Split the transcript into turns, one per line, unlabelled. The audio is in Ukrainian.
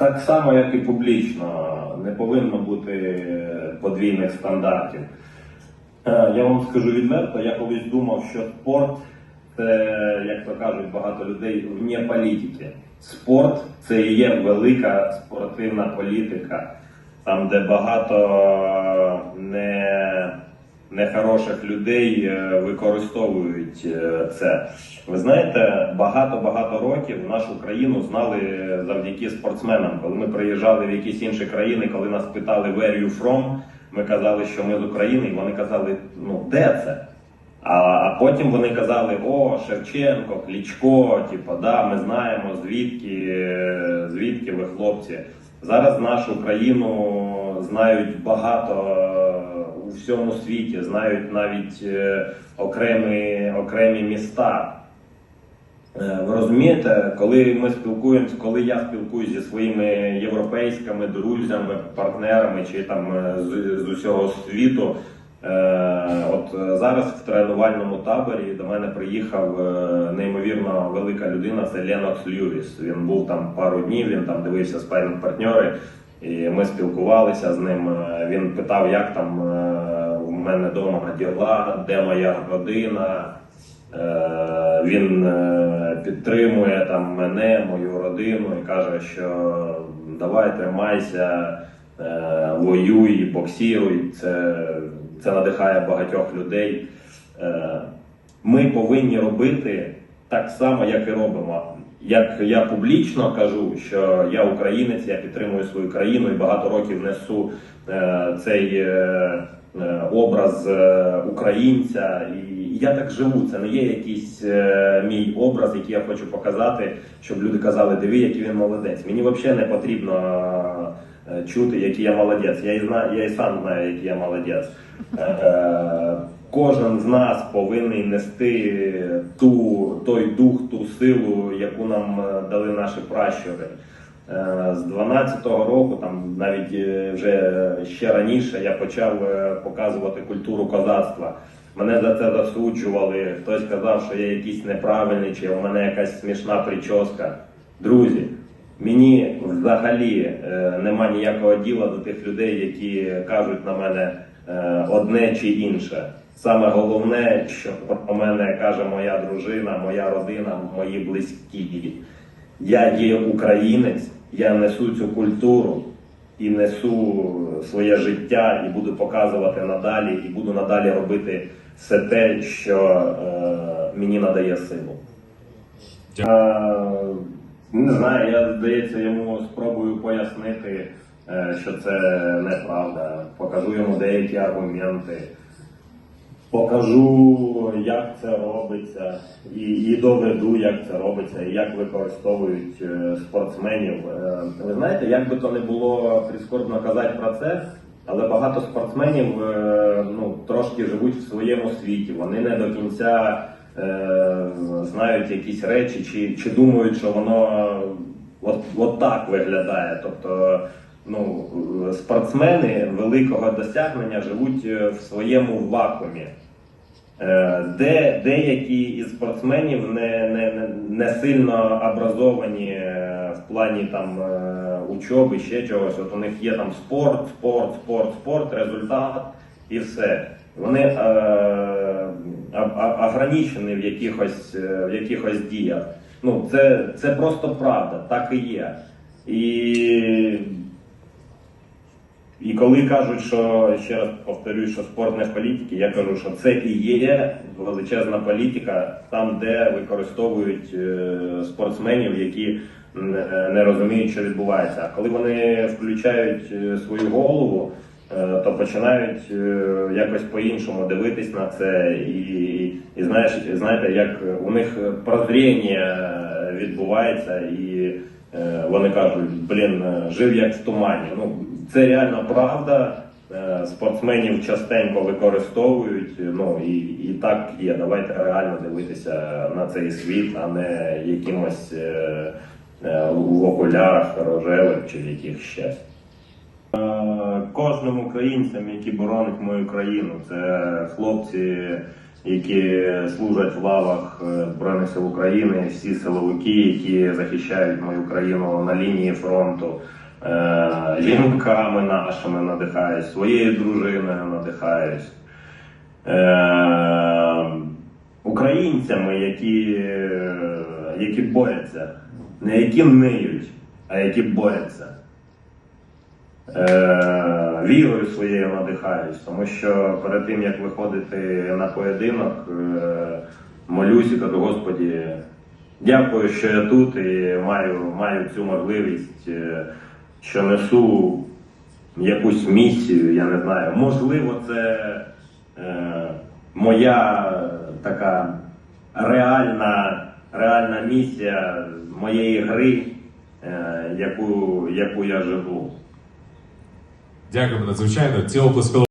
Так само, як і публічно, не повинно бути подвійних стандартів. Е, Я вам скажу відверто, я колись думав, що спорт це, як то кажуть багато людей, вне політики. Спорт це і є велика спортивна політика, там, де багато не, нехороших людей е, використовують е, це. Ви знаєте, багато-багато років нашу країну знали завдяки спортсменам. Коли ми приїжджали в якісь інші країни, коли нас питали where you from, ми казали, що ми з України, і вони казали, ну де це? А, потім вони казали: О, Шевченко, Клічко, типу, да, ми знаємо звідки, звідки ви хлопці. Зараз нашу країну знають багато у всьому світі, знають навіть е, окремі, окремі міста. Е, Ви розумієте, коли ми спілкуємося, коли я спілкуюся зі своїми європейськими друзями, партнерами чи там е, з, з усього світу, от зараз в тренувальному таборі до мене приїхав неймовірно велика людина, це Ленокс Льюіс. Він був там пару днів, він там дивився спайнинг партньори, і ми спілкувалися з ним. Е, Він питав, як там е, у мене вдома діла, де моя родина. Е, Він підтримує там мене, мою родину і каже, що давай тримайся, воюй, боксіруй. Це, це надихає багатьох людей. Ми повинні робити так само, як і робимо. Як я публічно кажу, що я українець, я підтримую свою країну і багато років несу е, цей е, е, образ е, українця, і я так живу. Це не є якийсь е, мій образ, який я хочу показати, щоб люди казали, диви, який він молодець. Мені взагалі не потрібно е, чути, який я молодець. Я і знаю, я і сам знаю, який я молодець. Кожен з нас повинен нести ту, той дух, ту силу, яку нам е, дали наші пращури. Е, З 12-го року, там навіть е, вже ще раніше, я почав показувати культуру козацтва. Мене за це засуджували. Хтось казав, що я якийсь неправильний, чи у мене якась смішна прическа. Друзі, мені взагалі нема ніякого діла до тих людей, які кажуть на мене одне чи інше. Саме головне, що про мене каже моя дружина, моя родина, мої близькі. Я є українець, я несу цю культуру і несу своє життя, і буду показувати надалі, і буду надалі робити все те, що е, мені надає силу. Е, не знаю, я здається, йому спробую пояснити, е, що це неправда. Покажу йому деякі аргументи. Покажу, як це робиться, і, і доведу, як це робиться, і як використовують е, спортсменів. Е, Ви знаєте, як би то не було прискорбно казати про це, але багато спортсменів е, ну, трошки живуть в своєму світі. Вони не до кінця е, знають якісь речі, чи, чи думають, що воно от, от так виглядає. Тобто ну, спортсмени великого досягнення живуть е, в своєму вакуумі. Е, Де деякі із спортсменів не, не, не- сильно образовані е, в плані там учоби, ще чогось. От у них є там спорт, спорт, спорт, спорт, результат і все. Вони ограничені в якихось, в якихось діях. Ну, це, це просто правда, так і є. І коли кажуть, що ще раз повторюю, що спорт не політики, я кажу, що це і є величезна політика там, де використовують е, спортсменів, які е, не розуміють, що відбувається. А коли вони включають е, свою голову, то починають якось по-іншому дивитись на це, і, і знаєш, знаєте, як у них прозріння відбувається, і вони кажуть, блін, жив як в тумані. Ну, це реально правда. Е, Спортсменів частенько використовують, ну і, і так є. Давайте реально дивитися на цей світ, а не якимось е, е, в окулярах рожевих чи яких ще. Кожним українцям, які боронять мою країну, це хлопці які служать в лавах Збройних сил України, всі силовики, які захищають мою країну на лінії фронту. Е, Жінками нашими надихаюсь, своєю дружиною надихаюсь. Е, Українцями, які, які борються, не які ниють, а які борються. Е, вірою своєю надихаюсь, тому що перед тим як виходити на поєдинок, е, і кажу, Господі, дякую, що я тут і маю, маю цю можливість, що несу якусь місію, я не знаю. Можливо, це е, моя така реальна, реальна місія моєї гри, е, яку, яку я живу.
Дякую надзвичайно. Ці оплески